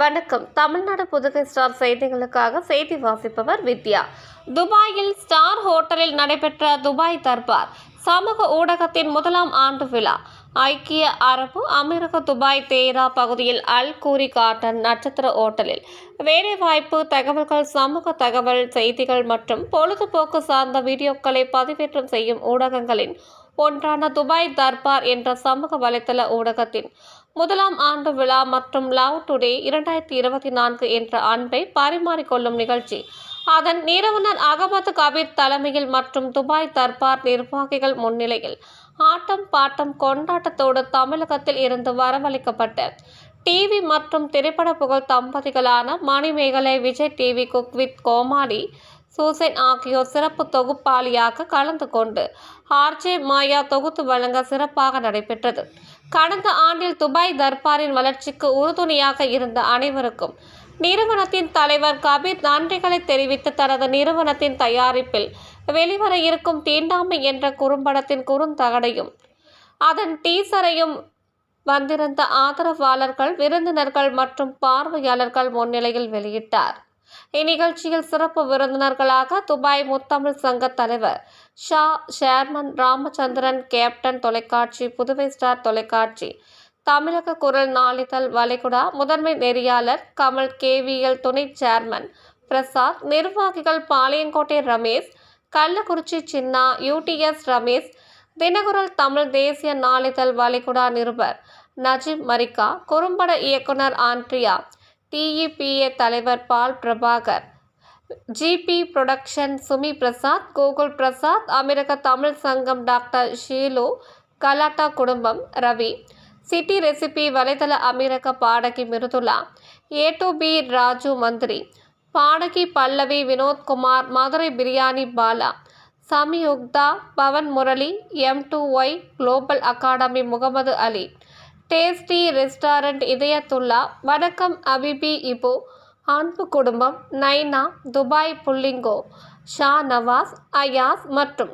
வணக்கம். தமிழ்நாடு புதுகை ஸ்டார் செய்திகளுக்காக செய்தி வாசிப்பவர் வித்யா. துபாயில் ஸ்டார் ஹோட்டலில் நடைபெற்ற துபாய் தர்பார் சமூக ஊடகத்தின் முதலாம் ஆண்டு விழா. ஐக்கிய அரபு அமெரிக்க துபாய் தேரா பகுதியில் அல் கூரி காட்டன் நட்சத்திர ஓட்டலில் வேலைவாய்ப்பு தகவல்கள் சமூக தகவல் செய்திகள் மற்றும் பொழுதுபோக்கு சார்ந்த வீடியோக்களை பதிவேற்றம் செய்யும் ஊடகங்களின் ஒன்றான துபாய் தர்பார் என்ற சமூக வலைத்தள ஊடகத்தின் முதலாம் ஆண்டு விழா மற்றும் லவ் டுடே இரண்டாயிரத்தி இருபத்தி நான்கு என்ற அன்பை பரிமாறிக்கொள்ளும் நிகழ்ச்சி. அதன் நிறுவனர் அகமது கபீர் தலைமையில் மற்றும் துபாய் தர்பார் நிர்வாகிகள் முன்னிலையில் ஆட்டம் பாட்டம் கொண்டாட்டத்தோடு தமிழகத்தில் இருந்து வரவழைக்கப்பட்ட டிவி மற்றும் திரைப்பட புகழ் தம்பதிகளான Manimegalai Vijay TV cook with Komali Hussain ஆகியோர் சிறப்பு தொகுப்பாளியாக கலந்து கொண்டு ஆர்ஜே மாயா தொகுத்து வழங்க சிறப்பாக நடைபெற்றது. கடந்த ஆண்டில் துபாய் தர்பாரின் வளர்ச்சிக்கு உறுதுணையாக இருந்த அனைவருக்கும் நிறுவனத்தின் தலைவர் கபீர் நன்றிகளை தெரிவித்து தனது நிறுவனத்தின் தயாரிப்பில் வெளிவர இருக்கும் தீண்டாமை என்ற குறும்படத்தின் குறுந்தகடையும் அதன் டீசரையும் வந்திருந்த ஆதரவாளர்கள் விருந்தினர்கள் மற்றும் பார்வையாளர்கள் முன்னிலையில் வெளியிட்டார். இந்நிகழ்ச்சியில் சிறப்பு விருந்தினர்களாக துபாய் முத்தமிழ் சங்க தலைவர் ஷா ஷேர்மன் ராமச்சந்திரன் கேப்டன் தொலைக்காட்சி புதுவை ஸ்டார் தொலைக்காட்சி தமிழக குரல் நாளிதழ் வளைகுடா முதன்மை நெறியாளர் கமல் கேவிஎல் துணை சேர்மன் பிரசாத் நிர்வாகிகள் பாளையங்கோட்டை ரமேஷ் கள்ளக்குறிச்சி சின்னா யூடிஎஸ் ரமேஷ் தினகுரல் தமிழ் தேசிய நாளிதழ் வளைகுடா நிருபர் நஜீப் மரிக்கா குறும்பட இயக்குனர் ஆண்ட்ரியா டிஇபிஏ தலைவர் பால் பிரபாகர் ஜிபி புரொடக்ஷன் சுமி பிரசாத் கோகுல் பிரசாத் அமெரிக்க தமிழ் சங்கம் டாக்டர் ஷீலு கலாட்டா குடும்பம் ரவி சிட்டி ரெசிபி வலைதள அமீரக பாடகி Mrudula A to B Raju மந்திரி பாடகி Pallavi Vinodkumar Madurai biryani Bala Samyuktha Pavan Murali M to Y global academy Mohammed Ali tasty restaurant Hidayathulla. வணக்கம் அபிபி இப்போ அன்பு குடும்பம் நைனா துபாய் புல்லிங்கோ ஷா நவாஸ் அயாஸ் மற்றும்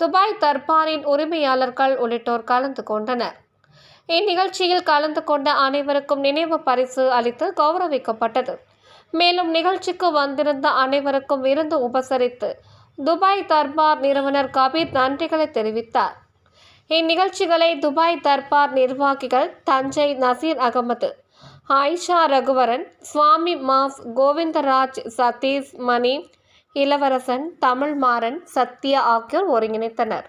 துபாய் தர்பாரின் உரிமையாளர்கள் உள்ளிட்டோர் கலந்து கொண்டனர். இந்நிகழ்ச்சியில் கலந்து கொண்ட அனைவருக்கும் நினைவு பரிசு அளித்து கௌரவிக்கப்பட்டது. மேலும் நிகழ்ச்சிக்கு வந்திருந்த அனைவருக்கும் விருந்து உபசரித்து துபாய் தர்பார் நிறுவனர் கபீர் நன்றிகளை தெரிவித்தார். இந்நிகழ்ச்சிகளை துபாய் தர்பார் நிர்வாகிகள் தஞ்சை நசீர் அகமது ஆயிஷா ரகுவரன் சுவாமி மாஸ் கோவிந்தராஜ் சதீஷ் மணி இளவரசன் தமிழ்மாறன் சத்யா ஆகியோர் ஒருங்கிணைத்தனர்.